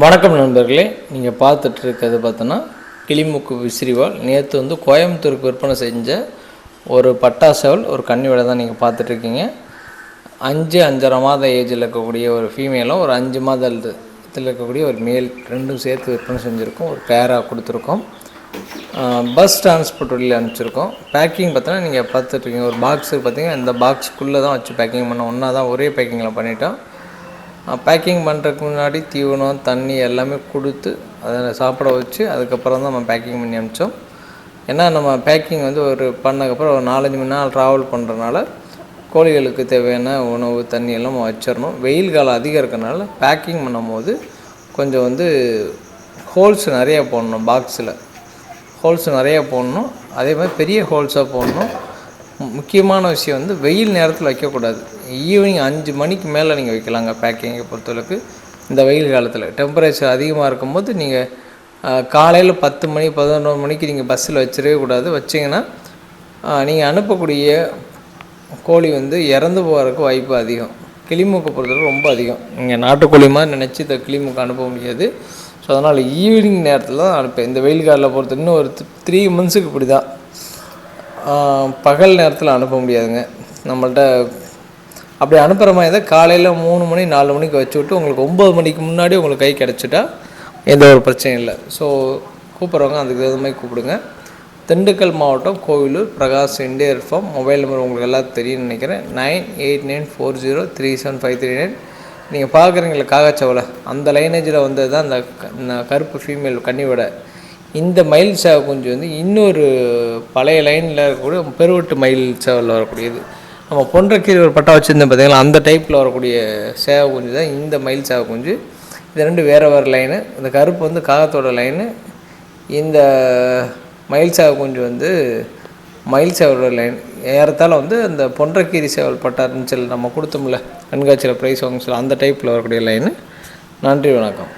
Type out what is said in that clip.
வணக்கம் நண்பர்களே நீங்கள் பார்த்துட்டு இருக்கிறது பார்த்தோன்னா கிளிமுக்கு விசிறிவால். நேற்று வந்து கோயம்புத்தூருக்கு விற்பனை செஞ்ச ஒரு பட்டாசவல் ஒரு கன்னி விலை தான் நீங்கள் பார்த்துட்ருக்கீங்க அஞ்சு அஞ்சரை மாத ஏஜில் இருக்கக்கூடிய ஒரு ஃபீமேலும் ஒரு அஞ்சு மாதத்தில் இருக்கக்கூடிய ஒரு மேல் ரெண்டும் சேர்த்து விற்பனை செஞ்சுருக்கோம். ஒரு பேராக கொடுத்துருக்கோம். பஸ் டிரான்ஸ்போர்ட் வழியில் அனுப்பிச்சிருக்கோம். பேக்கிங் பார்த்தோன்னா நீங்கள் பார்த்துட்ருக்கீங்க ஒரு பாக்ஸு பார்த்தீங்கன்னா இந்த பாக்ஸுக்குள்ளே தான் வச்சு பேக்கிங் பண்ணோம். ஒன்றா தான் ஒரே பேக்கிங்கில் பண்ணிட்டோம். பேக்கிங் பண்ணுறதுக்கு முன்னாடி தீவனம் தண்ணி எல்லாமே கொடுத்து அதை சாப்பிட வச்சு அதுக்கப்புறம் தான் நம்ம பேக்கிங் பண்ணி அனுப்பிச்சோம். ஏன்னா நம்ம பேக்கிங் வந்து ஒரு பண்ணதுக்கப்புறம் ஒரு நாலஞ்சு மணி நாள் ட்ராவல் பண்ணுறதுனால கோழிகளுக்கு தேவையான உணவு தண்ணி எல்லாம் வச்சிடணும். வெயில் காலம் அதிகம் இருக்கிறனால பேக்கிங் பண்ணும்போது கொஞ்சம் வந்து ஹோல்ஸ் நிறையா போடணும் பாக்ஸில் ஹோல்ஸ் நிறையா போடணும். அதே மாதிரி பெரிய ஹோல்ஸாக போடணும். முக்கியமான விஷயம் வந்து வெயில் நேரத்தில் வைக்கக்கூடாது. ஈவினிங் அஞ்சு மணிக்கு மேலே நீங்கள் வைக்கலாங்க பேக்கிங்கை பொறுத்தளவுக்கு. இந்த வெயில் காலத்தில். டெம்பரேச்சர் அதிகமாக இருக்கும்போது நீங்கள் காலையில் பத்து மணி பதினொரு மணிக்கு நீங்கள் பஸ்ஸில் வச்சிடவே கூடாது. வச்சிங்கன்னா நீங்கள் அனுப்பக்கூடிய கோழி வந்து இறந்து போகிறதுக்கு வாய்ப்பு அதிகம். கிளிமூக்கை பொறுத்தவரை ரொம்ப அதிகம். நீங்கள் நாட்டுக்கோழி மாதிரி நினச்சி இந்த கிளிமூக்கு அனுப்ப முடியாது. ஸோ அதனால் ஈவினிங் நேரத்தில் தான் அனுப்பேன். இந்த வெயில் காலில் பொறுத்த இன்னும் ஒரு த்ரீ மந்த்ஸுக்கு இப்படி தான் பகல் நேரத்தில் அனுப்ப முடியாதுங்க. நம்மள்ட்ட அப்படி அனுப்புகிற மாதிரி தான் காலையில் மூணு மணி நாலு மணிக்கு வச்சு விட்டு உங்களுக்கு ஒம்பது மணிக்கு முன்னாடி உங்களுக்கு கை கிடச்சிட்டா எந்த ஒரு பிரச்சனையும் இல்லை. ஸோ கூப்பிட்றவங்க அதுக்கு தகுந்த மாதிரி கூப்பிடுங்க. திண்டுக்கல் மாவட்டம் Kovilur Prakash Indian farm. Mobile number உங்களுக்கு எல்லாம் தெரியும்னு நினைக்கிறேன். Nine eight nine four zero three seven five three nine. நீங்கள் பார்க்குறீங்களா காகாச்சவலை அந்த லைனேஜில் வந்தது தான் அந்த கருப்பு ஃபீமேல் கன்னியோட இந்த மயில் சேவை குஞ்சு வந்து இன்னொரு பழைய லைனில் இருக்கக்கூடிய பெருவெட்டு மயில் சேவலில் வரக்கூடியது. நம்ம பொன்றக்கீரை ஒரு பட்டா வச்சுருந்தேன் பார்த்தீங்களா அந்த டைப்பில் வரக்கூடிய சேவை குஞ்சு தான் இந்த மயில் சேவை குஞ்சு. இது ரெண்டு வேறு வேறு லைனு இந்த கருப்பு வந்து காகத்தோட லைனு இந்த மயில் சேவை குஞ்சு வந்து மயில் சேவலோட லைன் ஏறத்தால் வந்து அந்த பொன்றக்கீரி சேவல் பட்டா இருந்துச்சு நம்ம கொடுத்தோம்ல கண்காட்சியில் ப்ரைஸ் வாங்கிச்சல அந்த டைப்பில் வரக்கூடிய லைனு நன்றி வணக்கம்.